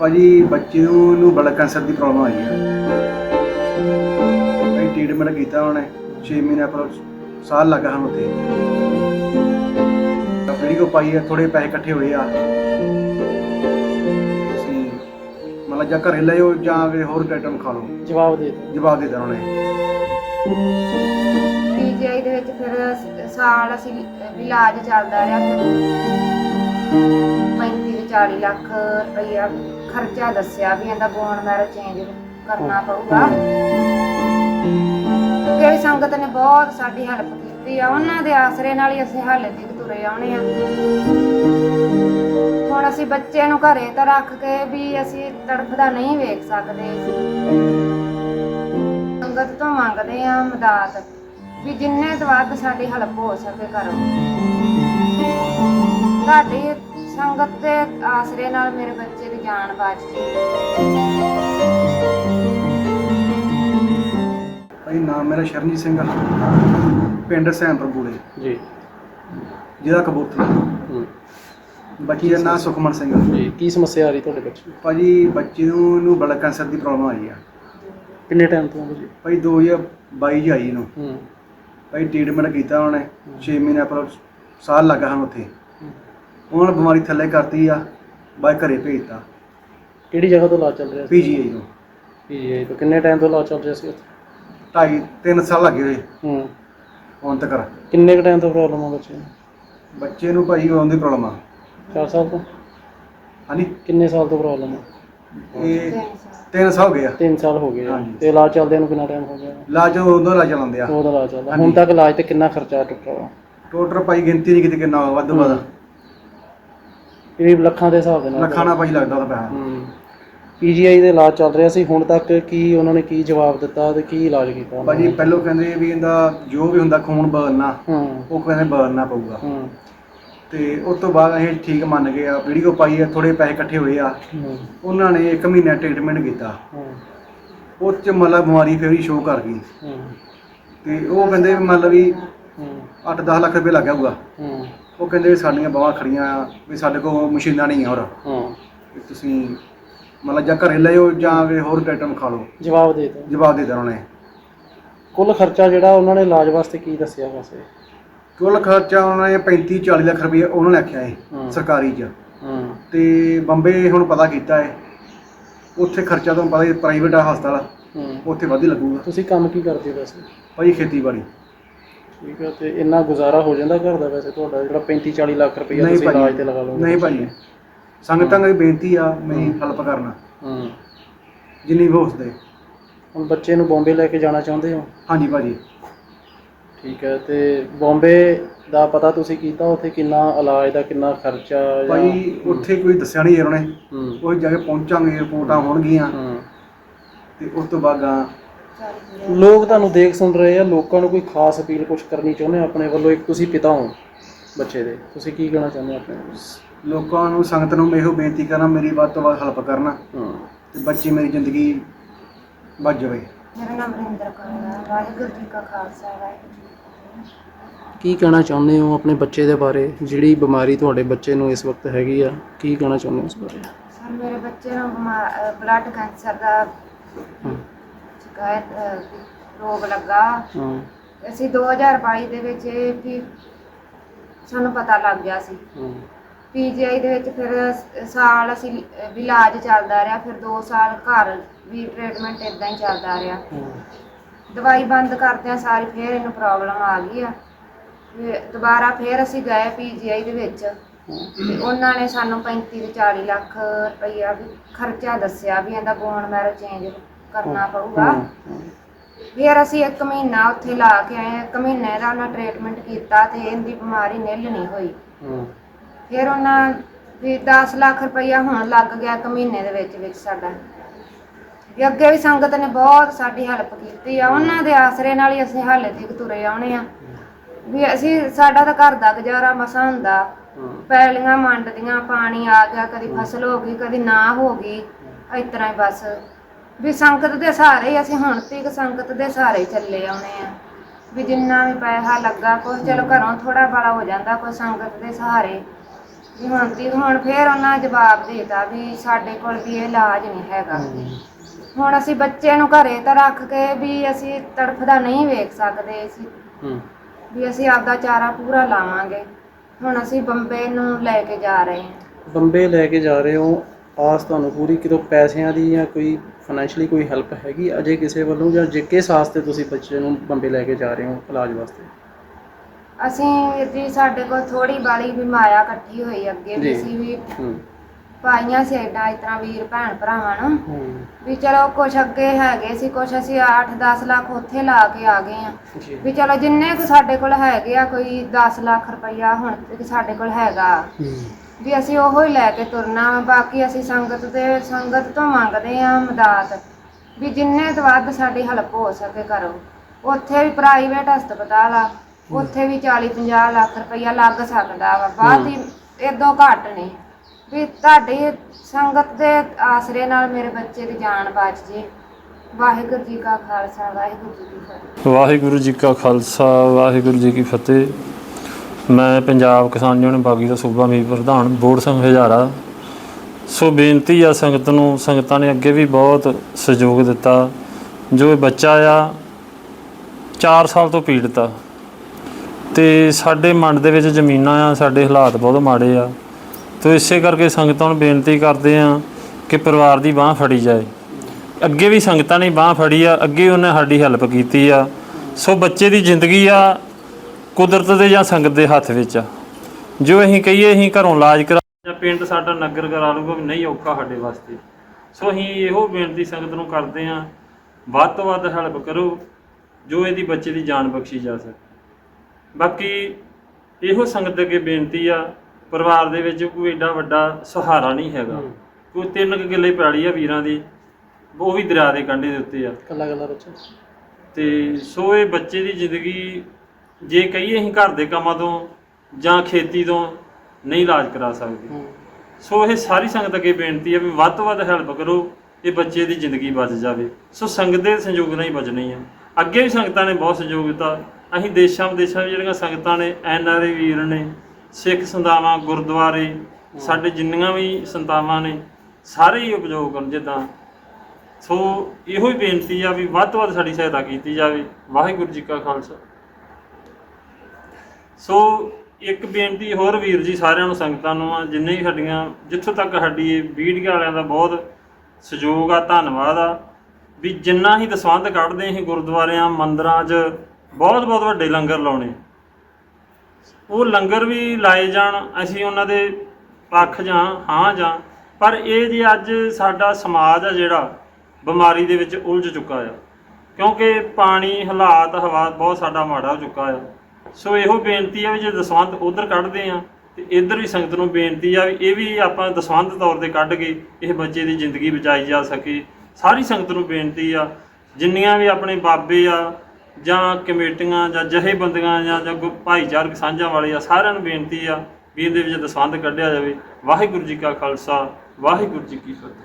ਭਾਜੀ ਬੱਚੇ ਨੂੰ ਨੂੰ ਬਲੱਡ ਕੈਂਸਰ ਦੀ ਪ੍ਰੋਬਲਮ ਆਈ ਹੈ। ਭਾਈ ਟ੍ਰੀਟਮੈਂਟ ਕੀਤਾ ਉਹਨੇ 6 ਮਹੀਨੇ ਪਰ ਸਾਲ ਲੱਗਾ ਸਾਨੂੰ ਤੇ ਜਿਹੜੀ ਕੋ ਪਾਈ ਹੈ ਥੋੜੇ ਪੈਸੇ ਇਕੱਠੇ ਹੋਏ ਆ। ਅਸੀਂ ਮਤਲਬ ਜਾਂ ਘਰੇ ਲੈ ਜਾਓ ਜਾਂ ਫਿਰ ਹੋਰ ਆਈਟਮ ਖਾ ਲਓ। ਜਵਾਬ ਦੇ ਜਵਾਬ ਦੇ ਦਿੱਤਾ ਉਹਨੇ ਪੀਜੀਆਈ ਦੇ ਵਿੱਚ ਫਿਰ ਸਾਲ ਅਸੀਂ ਇਲਾਜ ਚੱਲਦਾ ਰਿਹਾ। ਫਿਰ 35 ਤੋਂ 40 ਲੱਖ ਰੁਪਈਆ ਖਰਚਾ ਦੱਸਿਆ ਵੀ ਇਹਦਾ ਬੋਨ ਮੈਰੋ ਚੇਂਜ ਕਰਨਾ ਪਊਗਾ। ਕਿਹੜੀ ਸੰਗਤ ਨੇ ਬਹੁਤ ਸਾਡੀ ਹੈਲਪ ਕੀਤੀ ਆ। ਉਹਨਾਂ ਦੇ ਆਸਰੇ ਨਾਲ ਹੀ ਅਸੀਂ ਹਾਲੇ ਤੱਕ ਤੁਰੇ ਆਉਣੇ ਆ। ਹੁਣ ਅਸੀਂ ਬੱਚੇ ਨੂੰ ਘਰੇ ਤਾਂ ਰੱਖ ਕੇ ਵੀ ਅਸੀਂ ਤੜਫਦਾ ਨਹੀਂ ਵੇਖ ਸਕਦੇ। ਸੰਗਤ ਤੋਂ ਮੰਗਦੇ ਆ ਮਦਦ ਵੀ ਜਿੰਨੇ ਤੋਂ ਵੱਧ ਸਾਡੀ ਹੈਲਪ ਹੋ ਸਕੇ ਕਰੋ ਤੁਹਾਡੀ ਸੰਗਤ ਦੇ ਆਸਰੇ ਨਾਲ ਮੇਰੇ ਬੱਚੇ ਦੀ ਜਾਨ ਬਚ ਗਈ। ਭਾਈ ਨਾਮ ਮੇਰਾ ਸ਼ਰਨਜੀਤ ਸਿੰਘ ਆ। ਪਿੰਡ ਸੈਂਪਰ ਬੂਲੇ ਜੀ। ਜਿਹਦਾ ਕਬੂਤਰ ਹੂੰ। ਬੱਚੀ ਦਾ ਨਾਂ ਸੁਖਮਨ ਸਿੰਘ। ਜੀ ਕੀ ਸਮੱਸਿਆ ਆ ਰਹੀ ਤੁਹਾਡੇ ਬੱਚੇ ਨੂੰ? ਭਾਜੀ ਬੱਚੇ ਨੂੰ ਨੂੰ ਬਲੱਡ ਕੈਂਸਰ ਦੀ ਪ੍ਰੋਬਲਮ ਆਈ ਆ। ਕਿੰਨੇ ਟਾਈਮ ਤੋਂ ਜੀ ਭਾਈ 2022 ਚ ਆਈ ਇਹਨੂੰ। ਹੂੰ। ਭਾਈ ਟ੍ਰੀਟਮੈਂਟ ਕੀਤਾ ਉਹਨੇ। 6 ਮਹੀਨੇ ਪਰ ਸਾਲ ਲੱਗਾ ਸਾਨੂੰ ਉੱਥੇ। ਉਹਨਾਂ ਨੇ ਬਿਮਾਰੀ ਥੱਲੇ ਕਰਤੀ ਆ ਬਾਈ ਘਰੇ ਭੇਜਤਾ। ਕਿਹੜੀ ਜਗ੍ਹਾ ਤੋਂ ਇਲਾਜ ਚੱਲ ਰਿਹਾ ਸੀ? ਪੀਜੀਆਈ ਨੂੰ ਪੀਜੀਆਈ ਤੋਂ। ਕਿੰਨੇ ਟਾਈਮ ਤੋਂ ਇਲਾਜ ਚੱਲ ਰਿਹਾ ਸੀ ਉੱਥੇ? ਢਾਈ ਤਿੰਨ ਸਾਲ ਲੱਗੇ ਹੋਏ। ਹੂੰ। ਹੁਣ ਤੱਕ। ਕਿੰਨੇ ਕ ਟਾਈਮ ਤੋਂ ਪ੍ਰੋਬਲਮ ਆ ਬੱਚੇ ਨੂੰ? ਬੱਚੇ ਨੂੰ ਭਾਈ ਆਉਣ ਦੀ ਪ੍ਰੋਬਲਮ ਆ। 4 ਸਾਲ ਤੋਂ? ਹਾਂਜੀ। ਕਿੰਨੇ ਸਾਲ ਤੋਂ ਪ੍ਰੋਬਲਮ ਆ? ਇਹ ਤਿੰਨ ਸਾਲ ਹੋ ਗਏ ਆ। 3 ਸਾਲ ਹੋ ਗਏ ਆ। ਹਾਂਜੀ। ਤੇ ਇਲਾਜ ਚੱਲਦਿਆਂ ਨੂੰ ਕਿੰਨਾ ਟਾਈਮ ਹੋ ਗਿਆ? ਇਲਾਜ ਉਦੋਂ ਇਲਾਜ ਚਲਾਉਂਦੇ ਆ ਉਹਦਾ ਇਲਾਜ ਚੱਲਦਾ। ਹਾਂਜੀ। ਹੁਣ ਤੱਕ ਇਲਾਜ ਤੇ ਕਿੰਨਾ ਖਰਚਾ ਟੁੱਟਾ ਵਾ? ਟੋਟਲ ਭਾਈ ਗਿਣਤੀ ਨਹੀਂ ਕਿਤੇ ਕਿੰਨਾ ਵੱਧ ਤੋਂ ਵੱਧ। ਇਹ ਲੱਖਾਂ ਦੇ ਹਿਸਾਬ ਦੇ ਨਾਲ ਲੱਖਾਂ ਨਾਲ ਭਾਈ ਲੱਗਦਾ ਉਹਦਾ ਪੈਸਾ ਪੀਜੀਆਈ ਦੇ ਇਲਾਜ ਚੱਲ ਰਿਹਾ ਸੀ ਹੁਣ ਤੱਕ ਕੀ ਉਹਨਾਂ ਨੇ ਕੀ ਜਵਾਬ ਦਿੱਤਾ ਤੇ ਕੀ ਇਲਾਜ ਕੀਤਾ ਉਹਨਾਂ ਭਾਜੀ ਨੇ? ਪਹਿਲੋਂ ਕਹਿੰਦੇ ਵੀ ਇਹਦਾ ਜੋ ਵੀ ਹੁੰਦਾ ਖੂਨ ਬਦਲਣਾ ਹੂੰ। ਉਹ ਕਹਿੰਦੇ ਬਦਲਣਾ ਪਊਗਾ। ਹੂੰ। ਤੇ ਉਸ ਤੋਂ ਬਾਅਦ ਅਸੀਂ ਠੀਕ ਮੰਨ ਗਏ ਆ ਵੀਡੀਓ ਪਾਈ ਆ ਥੋੜੇ ਪੈਸੇ ਇਕੱਠੇ ਹੋਏ ਆ। ਹੂੰ। ਉਹਨਾਂ ਨੇ 1 ਮਹੀਨਾ ਟ੍ਰੀਟਮੈਂਟ ਕੀਤਾ। ਹੂੰ। ਉਹ ਚ ਮਤਲਬ ਬਿਮਾਰੀ ਫਿਰ ਵੀ ਸ਼ੋਅ ਕਰ ਗਈ। ਹੂੰ। ਤੇ ਉਹ ਕਹਿੰਦੇ ਵੀ ਮਤਲਬ ਵੀ 8-10 ਲੱਖ ਰੁਪਏ ਲੱਗਿਆ ਹੋਊਗਾ ਹੂੰ। ਉਹ ਕਹਿੰਦੇ ਵੀ ਸਾਡੀਆਂ ਬਾਹਾਂ ਖੜੀਆਂ ਆ, ਵੀ ਸਾਡੇ ਕੋਲ ਮਸ਼ੀਨਾਂ ਨਹੀਂ ਆ ਹੋਰ। ਹੂੰ। ਵੀ ਤੁਸੀਂ ਮਤਲਬ ਜਾਂ ਘਰੇ ਲੈ ਜਾਓ ਜਾਂ ਫਿਰ ਹੋਰ ਆਈਟਮ ਖਾ ਲਓ। ਜਵਾਬ ਦੇ ਦਿਓ। ਜਵਾਬ ਦੇ ਦਿੱਤਾ ਉਹਨੇ ਕੁੱਲ ਖਰਚਾ ਜਿਹੜਾ ਉਹਨਾਂ ਨੇ ਇਲਾਜ ਵਾਸਤੇ ਕੀ ਦੱਸਿਆ ਵੈਸੇ? ਕੁੱਲ ਖਰਚਾ ਉਹਨਾਂ ਨੇ 35-40 ਲੱਖ ਰੁਪਏ ਉਹਨਾਂ ਨੇ ਆਖਿਆ ਹਾਂ। ਹੈ। ਸਰਕਾਰੀ 'ਚ। ਹੂੰ। ਤੇ ਬੰਬੇ ਹੁਣ ਪਤਾ ਕੀਤਾ ਹੈ ਉੱਥੇ ਖਰਚਾ ਤੁਹਾਨੂੰ ਪਤਾ ਹੀ ਪ੍ਰਾਈਵੇਟ ਆ ਹਸਪਤਾਲ। ਹੂੰ। ਉੱਥੇ ਵੱਧ ਹੀ ਲੱਗੂਗਾ। ਤੁਸੀਂ ਕੰਮ ਕੀ ਕਰਦੇ ਹੋ ਵੈਸੇ? ਭਾਈ ਖੇਤੀਬਾੜੀ। ਠੀਕ ਹੈ ਤੇ ਇੰਨਾ ਗੁਜ਼ਾਰਾ ਹੋ ਜਾਂਦਾ ਘਰ ਦਾ ਵੈਸੇ ਤੁਹਾਡਾ ਜਿਹੜਾ 35 40 ਲੱਖ ਰੁਪਈਆ ਨਹੀਂ ਤੁਸੀਂ ਇਲਾਜ ਤੇ ਲਗਾ ਲਓਗੇ। ਨਹੀਂ ਭਾਜੀ। ਸੰਗਤਾਂ ਦੀ ਬੇਨਤੀ ਆ ਮੇਰੀ ਹੈਲਪ ਕਰਨਾ। ਹੂੰ। ਜਿੰਨੀ ਵੀ ਹੋ ਸਕੇ। ਹੁਣ ਬੱਚੇ ਨੂੰ ਬੰਬੇ ਲੈ ਕੇ ਜਾਣਾ ਚਾਹੁੰਦੇ ਹੋ? ਹਾਂਜੀ ਭਾਜੀ। ਠੀਕ ਹੈ ਤੇ ਬੰਬੇ ਦਾ ਪਤਾ ਤੁਸੀਂ ਕੀਤਾ ਉੱਥੇ ਕਿੰਨਾ ਇਲਾਜ ਦਾ ਕਿੰਨਾ ਖਰਚਾ ਜਾਂ ਭਾਈ ਉੱਥੇ ਕੋਈ ਦੱਸਿਆ ਨਹੀਂ ਯਾਰ ਉਹਨੇ। ਹੂੰ। ਉਹ ਜਾ ਕੇ ਪਹੁੰਚਾਂਗੇ ਰਿਪੋਰਟਾਂ ਹੋਣਗੀਆਂ। ਹੂੰ। ਤੇ ਉਸ ਤੋਂ ਬਾਅਦ ਗਾਂ ਲੋਕ ਤੁਹਾਨੂੰ ਦੇਖ ਸੁਣ ਰਹੇ ਆ ਲੋਕਾਂ ਨੂੰ ਕੋਈ ਖਾਸ ਅਪੀਲ ਕੁਝ ਕਰਨੀ ਚਾਹੁੰਦੇ ਹੋ ਆਪਣੇ ਵੱਲੋਂ ਇੱਕ ਤੁਸੀਂ ਪਿਤਾ ਹੋ ਬੱਚੇ ਦੇ ਤੁਸੀਂ ਕੀ ਕਹਿਣਾ ਚਾਹੁੰਦੇ ਆਪਣੇ ਵੱਲੋਂ? ਲੋਕਾਂ ਨੂੰ ਸੰਗਤ ਨੂੰ ਮੈਂ ਇਹੋ ਬੇਨਤੀ ਕਰਨਾ ਮੇਰੀ ਵੱਧ ਤੋਂ ਵੱਧ ਹੈਲਪ ਕਰਨਾ ਹੂੰ। ਤੇ ਬੱਚੀ ਮੇਰੀ ਜ਼ਿੰਦਗੀ ਬਚ ਜਾਵੇ। ਮੇਰਾ ਨਾਮ ਰਿੰਦਰ ਕੌਰ ਹੈ ਵਾਹਿਗੁਰੂ ਜੀ ਕਾ ਖਾਲਸਾ ਵਾਹਿਗੁਰੂ ਜੀ ਕੀ ਫਤਿਹ। ਕੀ ਕਹਿਣਾ ਚਾਹੁੰਦੇ ਹੋ ਆਪਣੇ ਬੱਚੇ ਦੇ ਬਾਰੇ? ਜਿਹੜੀ ਬਿਮਾਰੀ ਤੁਹਾਡੇ ਬੱਚੇ ਨੂੰ ਇਸ ਵਕਤ ਹੈਗੀ ਆ ਕੀ ਕਹਿਣਾ ਚਾਹੁੰਦੇ ਹੋ ਇਸ ਬਾਰੇ? ਸਰ ਮੇਰੇ ਬੱਚੇ ਨੂੰ ਬਲੱਡ ਕੈਂਸਰ ਦਾ ਹੂੰ। ਸ਼ਿਕਾਇਤ ਅਹ, ਰੋਗ ਲੱਗਾ। ਹੂੰ। ਅਸੀਂ 2022 ਦੇ ਵਿੱਚ ਇਹ ਵੀ ਸਾਨੂੰ ਪਤਾ ਲੱਗ ਗਿਆ ਸੀ। ਹੂੰ। ਪੀਜੀਆਈ ਦੇ ਵਿੱਚ ਫਿਰ ਸ- ਸਾਲ ਅਸੀਂ ਲ- ਵੀ ਇਲਾਜ ਚੱਲਦਾ ਰਿਹਾ। ਫਿਰ 2 ਸਾਲ ਘਰ ਵੀ ਟ੍ਰੀਟਮੈਂਟ ਇਦਾਂ ਹੀ ਚੱਲਦਾ ਰਿਹਾ। ਹੂੰ। ਦਵਾਈ ਬੰਦ ਕਰਦਿਆਂ ਸਾਰੀ ਫਿਰ ਇਹਨੂੰ ਪ੍ਰੋਬਲਮ ਆ ਗਈ ਆ। ਫਿਰ ਦੁਬਾਰਾ ਫਿਰ ਅਸੀਂ ਗਏ ਪੀਜੀਆਈ ਦੇ ਵਿੱਚ। ਤੇ ਉਹਨਾਂ ਨੇ ਸਾਨੂੰ 35 ਤੋਂ 40 ਲੱਖ ਰੁਪਈਆ ਵੀ ਖਰਚਾ ਦੱਸਿਆ ਵੀ ਇਹਦਾ ਬੋਨ ਮੈਰੋ ਚੇਂਜ ਕਰਨਾ ਪਊਗਾ। ਫਿਰ ਅਸੀਂ ਇੱਕ ਮਹੀਨਾ ਉੱਥੇ ਲਾ ਕੇ ਆਏ ਇੱਕ ਮਹੀਨੇ ਦਾ ਉਹਨਾਂ ਟ੍ਰੀਟਮੈਂਟ ਕੀਤਾ ਤੇ ਇਹਦੀ ਬਿਮਾਰੀ ਨਿਲ ਨਹੀਂ ਹੋਈ। ਫਿਰ ਉਹਨਾਂ ਵੀ 10 ਲੱਖ ਰੁਪਈਆ ਹੁਣ ਲੱਗ ਗਿਆ ਇੱਕ ਮਹੀਨੇ ਦੇ ਵਿੱਚ ਵਿੱਚ ਸਾਡਾ। ਵੀ ਅੱਗੇ ਵੀ ਸੰਗਤ ਨੇ ਬਹੁਤ ਸਾਡੀ ਹੈਲਪ ਕੀਤੀ ਆ। ਉਹਨਾਂ ਦੇ ਆਸਰੇ ਨਾਲ ਹੀ ਅਸੀਂ ਹਾਲੇ ਤੱਕ ਤੁਰੇ ਆਉਣੇ ਆ। ਵੀ ਅਸੀਂ ਸਾਡਾ ਤਾਂ ਘਰ ਦਾ ਗੁਜ਼ਾਰਾ ਮਸਾਂ ਹੁੰਦਾ। ਪੈਲੀਆਂ ਮੰਡਦੀਆਂ ਪਾਣੀ ਆ ਗਿਆ ਕਦੀ ਫਸਲ ਹੋ ਗਈ ਕਦੀ ਨਾ ਹੋ ਗਈ। ਇਸ ਤਰ੍ਹਾਂ ਹੀ ਬਸ। ਵੀ ਸੰਗਤ ਦੇ ਸਹਾਰੇ ਹੀ ਅਸੀਂ ਹੁਣ ਤੱਕ ਸੰਗਤ ਦੇ ਸਹਾਰੇ ਹੀ ਚੱਲੇ ਆਉਣੇ ਆ। ਵੀ ਜਿੰਨਾ ਵੀ ਪੈਸਾ ਲੱਗਾ ਕੁਛ ਚਲੋ ਘਰੋਂ ਥੋੜਾ ਬਾਲਾ ਹੋ ਜਾਂਦਾ ਕੋਈ ਸੰਗਤ ਦੇ ਸਹਾਰੇ। ਵੀ ਹੁਣ ਦੀ ਹੁਣ ਫੇਰ ਉਹਨਾਂ ਜਵਾਬ ਦੇਤਾ ਵੀ ਸਾਡੇ ਕੋਲ ਵੀ ਇਹ ਇਲਾਜ ਨਹੀਂ ਹੈਗਾ। ਹੁਣ ਅਸੀਂ ਬੱਚੇ ਨੂੰ ਘਰੇ ਤਾਂ ਰੱਖ ਕੇ ਵੀ ਅਸੀਂ ਤੜਫਦਾ ਨਹੀਂ ਵੇਖ ਸਕਦੇ ਸੀ ਹੂੰ। ਵੀ ਅਸੀਂ ਆਪਦਾ ਚਾਰਾ ਪੂਰਾ ਲਾਵਾਂਗੇ। ਹੁਣ ਅਸੀਂ ਬੰਬੇ ਨੂੰ ਲੈ ਕੇ ਜਾ ਰਹੇ ਹਾਂ। ਬੰਬੇ ਲੈ ਕੇ ਜਾ ਰਹੇ ਹੋ। ਆਸ ਤੁਹਾਨੂੰ ਪੂਰੀ ਕਿਤੋਂ ਪੈਸਿਆਂ ਦੀ ਜਾਂ ਕੋਈ ਫਾਈਨੈਂਸ਼ਲੀ ਕੋਈ ਹੈਲਪ ਹੈਗੀ ਅਜੇ ਕਿਸੇ ਵੱਲੋਂ ਜਾਂ ਜੇ ਕਿਸ ਵਾਸਤੇ ਤੁਸੀਂ ਬੱਚੇ ਨੂੰ ਬੰਬੇ ਲੈ ਕੇ ਜਾ ਰਹੇ ਹੋ ਇਲਾਜ ਵਾਸਤੇ? ਅਸੀਂ ਵੀਰ ਜੀ ਸਾਡੇ ਕੋਲ ਥੋੜੀ ਬਾਲੀ ਵੀ ਮਾਇਆ ਇਕੱਠੀ ਹੋਈ ਅੱਗੇ ਜੀ। ਵੀ ਅਸੀਂ ਵੀ ਹੂੰ। ਪਾਈਆਂ ਸੀ ਏਦਾਂ ਇਸ ਤਰ੍ਹਾਂ ਵੀਰ ਭੈਣ ਭਰਾਵਾਂ ਨੂੰ। ਹੂੰ। ਵੀ ਚਲੋ ਕੁਛ ਅੱਗੇ ਹੈਗੇ ਸੀ ਕੁਛ ਅਸੀਂ 8-10 ਲੱਖ ਉੱਥੇ ਲਾ ਕੇ ਆ ਗਏ ਆ। ਜੀ। ਵੀ ਚਲੋ ਜਿੰਨੇ ਕੁ ਸਾਡੇ ਕੋਲ ਹੈਗੇ ਆ ਕੋਈ 10 ਲੱਖ ਰੁਪਈਆ ਹੁਣ ਸਾਡੇ ਕੋਲ ਹੈਗਾ। ਹੂੰ। ਵੀ ਅਸੀਂ ਉਹੋ ਹੀ ਲੈ ਕੇ ਤੁਰਨਾ ਵਾ, ਬਾਕੀ ਅਸੀਂ ਸੰਗਤ ਦੇ, ਸੰਗਤ ਤੋਂ ਮੰਗਦੇ ਆ ਮਦਦ ਵੀ ਜਿੰਨੇ ਤੋਂ ਵੱਧ ਸਾਡੀ ਹੈਲਪ ਹੋ ਸਕੇ ਕਰੋ ਉੱਥੇ ਵੀ ਪ੍ਰਾਈਵੇਟ ਹਸਪਤਾਲ ਆ, ਉੱਥੇ ਵੀ 40-50 ਲੱਖ ਰੁਪਈਆ ਲੱਗ ਸਕਦਾ ਵਾ, ਬਾਅਦ ਹੀ ਇਦੋਂ ਘੱਟ ਨਹੀਂ। ਵੀ ਤੁਹਾਡੀ ਸੰਗਤ ਦੇ ਆਸਰੇ ਨਾਲ ਮੇਰੇ ਬੱਚੇ ਦੀ ਜਾਨ ਬਚ ਜੇ। ਵਾਹਿਗੁਰੂ ਜੀ ਕਾ ਖਾਲਸਾ, ਵਾਹਿਗੁਰੂ ਜੀ ਕੀ ਫਤਿਹ। ਵਾਹਿਗੁਰੂ ਜੀ ਕਾ ਖਾਲਸਾ, ਵਾਹਿਗੁਰੂ ਜੀ ਕੀ ਫਤਿਹ। ਮੈਂ ਪੰਜਾਬ ਕਿਸਾਨ ਯੂਨੀਅਨ ਬਾਗੀ ਦਾ ਸੂਬਾ ਮੀਤ ਪ੍ਰਧਾਨ ਬੋੜ ਸਿੰਘ ਹਜ਼ਾਰਾ। ਸੋ ਬੇਨਤੀ ਆ ਸੰਗਤ ਨੂੰ, ਸੰਗਤਾਂ ਨੇ ਅੱਗੇ ਵੀ ਬਹੁਤ ਸਹਿਯੋਗ ਦਿੱਤਾ। ਜੋ ਇਹ ਬੱਚਾ ਆ 4 ਸਾਲ ਤੋਂ ਪੀੜਤ ਆ। ਤੇ ਸਾਡੇ ਮੰਡ ਦੇ ਵਿੱਚ ਜ਼ਮੀਨਾਂ ਆ, ਸਾਡੇ ਹਾਲਾਤ ਬਹੁਤ ਮਾੜੇ ਆ। ਤੋ ਇਸੇ ਕਰਕੇ ਸੰਗਤਾਂ ਨੂੰ ਬੇਨਤੀ ਕਰਦੇ ਆ ਕਿ ਪਰਿਵਾਰ ਦੀ ਬਾਹ ਫੜੀ ਜਾਏ। ਅੱਗੇ ਵੀ ਸੰਗਤਾਂ ਨੇ ਬਾਹ ਫੜੀ ਆ, ਅੱਗੇ ਉਹਨੇ ਸਾਡੀ ਹੈਲਪ ਕੀਤੀ ਆ। ਸੋ ਬੱਚੇ ਦੀ ਜ਼ਿੰਦਗੀ ਆ ਕੁਦਰਤ ਦੇ ਜਾਂ ਸੰਗਤ ਦੇ ਹੱਥ ਵਿੱਚ ਆ। ਜੋ ਅਸੀਂ ਕਹੀਏ ਅਸੀਂ ਘਰੋਂ ਇਲਾਜ ਕਰਾ ਜਾਂ ਪਿੰਡ ਸਾਡਾ ਨਗਰ ਕਰਾ ਲੂਗਾ ਵੀ ਨਹੀਂ ਔਖਾ ਸਾਡੇ ਵਾਸਤੇ। ਸੋ ਅਸੀਂ ਇਹੋ ਬੇਨਤੀ ਸੰਗਤ ਨੂੰ ਕਰਦੇ ਆ ਵੱਧ ਤੋਂ ਵੱਧ ਹੈਲਪ ਕਰੋ ਜੋ ਇਹਦੀ ਬੱਚੇ ਦੀ ਜਾਨ ਬਖਸ਼ੀ ਜਾ ਸਕੇ। ਬਾਕੀ ਇਹੋ ਸੰਗਤ ਦੇ ਅੱਗੇ ਬੇਨਤੀ ਆ ਪਰਿਵਾਰ ਦੇ ਵਿੱਚ ਕੋਈ ਏਡਾ ਵੱਡਾ ਸਹਾਰਾ ਨਹੀਂ ਹੈਗਾ। ਕੋਈ ਤਿੰਨ ਕੁ ਕਿੱਲੇ ਪੈਲੀ ਆ ਵੀਰਾਂ ਦੀ ਉਹ ਵੀ ਦਰਿਆ ਦੇ ਕੰਢੇ ਦੇ ਉੱਤੇ ਆ। ਕੱਲਾ ਕੱਲਾ ਬੱਚਾ। ਤੇ ਸੋ ਇਹ ਬੱਚੇ ਦੀ ਜ਼ਿੰਦਗੀ ਜੇ ਕਹੀਏ ਅਸੀਂ ਘਰ ਦੇ ਕੰਮਾਂ ਤੋਂ ਜਾਂ ਖੇਤੀ ਤੋਂ ਨਹੀਂ ਇਲਾਜ ਕਰਾ ਸਕਦੇ। ਸੋ ਇਹ ਸਾਰੀ ਸੰਗਤ ਅੱਗੇ ਬੇਨਤੀ ਹੈ ਵੀ ਵੱਧ ਤੋਂ ਵੱਧ ਹੈਲਪ ਕਰੋ ਇਹ ਬੱਚੇ ਦੀ ਜ਼ਿੰਦਗੀ ਬਚ ਜਾਵੇ। ਸੋ ਸੰਗਤ ਦੇ ਸੰਯੋਗ ਨਾਲ ਹੀ ਬਚਣੀ ਹੈ ਅੱਗੇ ਵੀ ਸੰਗਤਾਂ ਨੇ ਬਹੁਤ ਸਹਿਯੋਗ ਦਿੱਤਾ। ਅਸੀਂ ਦੇਸ਼ਾਂ ਵਿਦੇਸ਼ਾਂ ਵਿੱਚ ਜਿਹੜੀਆਂ ਸੰਗਤਾਂ ਨੇ ਐਨ ਆਰ ਆਈ ਵੀਰ ਨੇ ਸਿੱਖ ਸੰਦਾਵਾਂ ਗੁਰਦੁਆਰੇ ਸਾਡੇ ਜਿੰਨੀਆਂ ਵੀ ਸੰਤਾਵਾਂ ਨੇ ਸਾਰੇ ਹੀ ਉਪਯੋਗ ਕਰਨ ਜਿੱਦਾਂ। ਸੋ ਇਹੋ ਹੀ ਬੇਨਤੀ ਆ ਵੀ ਵੱਧ ਤੋਂ ਵੱਧ ਸਾਡੀ ਸਹਾਇਤਾ ਕੀਤੀ ਜਾਵੇ। ਵਾਹਿਗੁਰੂ ਜੀ ਕਾ ਖਾਲਸਾ। ਸੋ ਇੱਕ ਬੇਨਤੀ ਹੋਰ ਵੀਰ ਜੀ ਸਾਰਿਆਂ ਨੂੰ, ਸੰਗਤਾਂ ਨੂੰ ਆ, ਜਿੰਨੇ ਵੀ ਸਾਡੀਆਂ, ਜਿੱਥੋਂ ਤੱਕ ਸਾਡੀ ਇਹ ਵੀਡੀਓ ਵਾਲਿਆਂ ਦਾ ਬਹੁਤ ਸਹਿਯੋਗ ਆ, ਧੰਨਵਾਦ ਆ, ਵੀ ਜਿੰਨਾ ਹੀ ਦਸਵੰਧ ਕੱਢਦੇ ਅਸੀਂ ਗੁਰਦੁਆਰਿਆਂ, ਮੰਦਰਾਂ 'ਚ ਬਹੁਤ ਬਹੁਤ ਵੱਡੇ ਲੰਗਰ ਲਾਉਣੇ। ਉਹ ਲੰਗਰ ਵੀ ਲਾਏ ਜਾਣ, ਅਸੀਂ ਉਹਨਾਂ ਦੇ ਪੱਖ ਜਾਂ ਹਾਂ ਜਾਂ, ਪਰ ਇਹ ਜੇ ਅੱਜ ਸਾਡਾ ਸਮਾਜ ਆ ਜਿਹੜਾ ਬਿਮਾਰੀ ਦੇ ਵਿੱਚ ਉਲਝ ਚੁੱਕਾ ਆ। ਕਿਉਂਕਿ ਪਾਣੀ, ਹਾਲਾਤ, ਹਵਾ ਬਹੁਤ ਸਾਡਾ ਮਾੜਾ ਹੋ ਚੁੱਕਾ ਆ। ਸੋ ਇਹੋ ਬੇਨਤੀ ਆ ਵੀ ਜੇ ਦਸਵੰਧ ਉਧਰ ਕੱਢਦੇ ਆ ਤੇ ਇੱਧਰ ਵੀ ਸੰਗਤ ਨੂੰ ਬੇਨਤੀ ਆ ਵੀ ਇਹ ਵੀ ਆਪਾਂ ਦਸਵੰਧ ਤੌਰ ਤੇ ਕੱਢ ਕੇ ਇਹ ਬੱਚੇ ਦੀ ਜ਼ਿੰਦਗੀ ਬਚਾਈ ਜਾ ਸਕੇ। ਸਾਰੀ ਸੰਗਤ ਨੂੰ ਬੇਨਤੀ ਆ, ਜਿੰਨੀਆਂ ਵੀ ਆਪਣੇ ਬਾਬੇ ਆ ਜਾਂ ਕਮੇਟੀਆਂ ਜਾਂ ਜਥੇਬੰਦੀਆਂ ਜਾਂ ਜਾਂ ਗੁ- ਭਾਈਚਾਰਕ ਸਾਂਝਾਂ ਵਾਲੇ ਆ, ਸਾਰਿਆਂ ਨੂੰ ਬੇਨਤੀ ਆ ਵੀ ਇਹਦੇ ਵਿੱਚ ਦਸਵੰਧ ਕੱਢਿਆ ਜਾਵੇ। ਵਾਹਿਗੁਰੂ ਜੀ ਕਾ ਖਾਲਸਾ, ਵਾਹਿਗੁਰੂ ਜੀ ਕੀ ਫਤਿਹ।